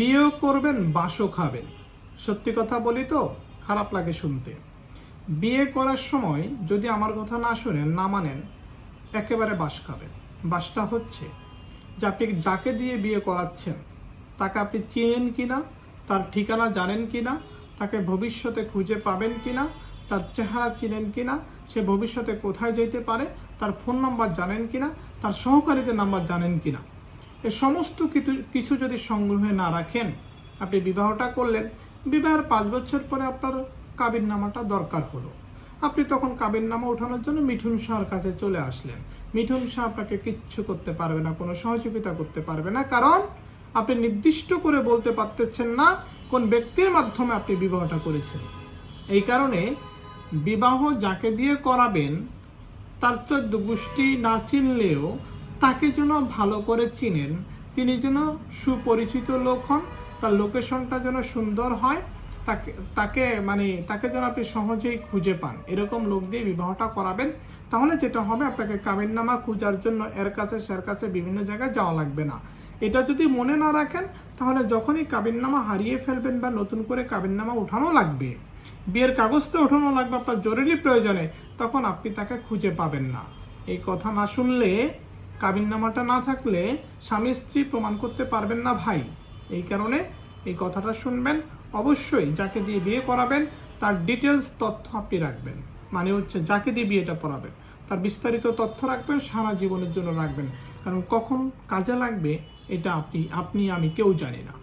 বিয়েও করবেন, বাসও খাবেন। সত্যি কথা বলি তো, খারাপ লাগে শুনতে। বিয়ে করার সময় যদি আমার কথা না শুনেন, না মানেন, একেবারে বাস খাবেন। বাসটা হচ্ছে, যে আপনি যাকে দিয়ে বিয়ে করাচ্ছেন, তাকে আপনি চিনেন কি না তার ঠিকানা জানেন কিনা, তাকে ভবিষ্যতে খুঁজে পাবেন কি না তার চেহারা চিনেন কিনা, সে ভবিষ্যতে কোথায় যেতে পারে, তার ফোন নাম্বার জানেন কি না তার সহকারীদের নাম্বার জানেন কিনা। এ সমস্ত কিছু কিছু যদি সংগ্রহে না রাখেন, আপনি বিবাহটা করলেন, বিবাহের পাঁচ বছর পরে আপনার কাবির নামাটা দরকার হলো। আপনি তখন কাবির নামা ওঠানোর জন্য মিঠুন শাহর কাছে চলে আসলেন। মিঠুন শাহ আপনাকে কিচ্ছু করতে পারবে না, কোনো সহযোগিতা করতে পারবে না, কারণ আপনি নির্দিষ্ট করে বলতে পারতেছেন না কোন ব্যক্তির মাধ্যমে আপনি বিবাহটা করেছেন। এই কারণে বিবাহ যাকে দিয়ে করাবেন, তার চোদ্দ গোষ্ঠী না চিনলেও তাকে যেন ভালো করে চিনেন। তিনি যেন সুপরিচিত লোক হন, তার লোকেশনটা যেন সুন্দর হয়, তাকে তাকে মানে তাকে যেন আপনি সহজেই খুঁজে পান। এরকম লোক দিয়ে বিবাহটা করাবেন, তাহলে যেটা হবে, আপনাকে কাবিননামা খোঁজার জন্য এর কাছে সের কাছে বিভিন্ন জায়গায় যাওয়া লাগবে না। এটা যদি মনে না রাখেন, তাহলে যখনই কাবিননামা হারিয়ে ফেলবেন বা নতুন করে কাবিননামা উঠানো লাগবে, বিয়ের কাগজটা ওঠানো লাগবে আপনার জরুরি প্রয়োজনে, তখন আপনি তাকে খুঁজে পাবেন না। এই কথা না শুনলে কাবিননামাটা না থাকলে স্বামী স্ত্রী প্রমাণ করতে পারবেন না ভাই। এই কারণে এই কথাটা শুনবেন। অবশ্যই যাকে দিয়ে বিয়ে করাবেন, তার ডিটেলস তথ্য আপনি রাখবেন। মানে হচ্ছে যাকে দিয়ে বিয়েটা পড়াবেন, তার বিস্তারিত তথ্য রাখবেন, সারা জীবনের জন্য রাখবেন। কারণ কখন কাজে লাগবে, এটা আপনি আপনি, আমি কেউ জানি না।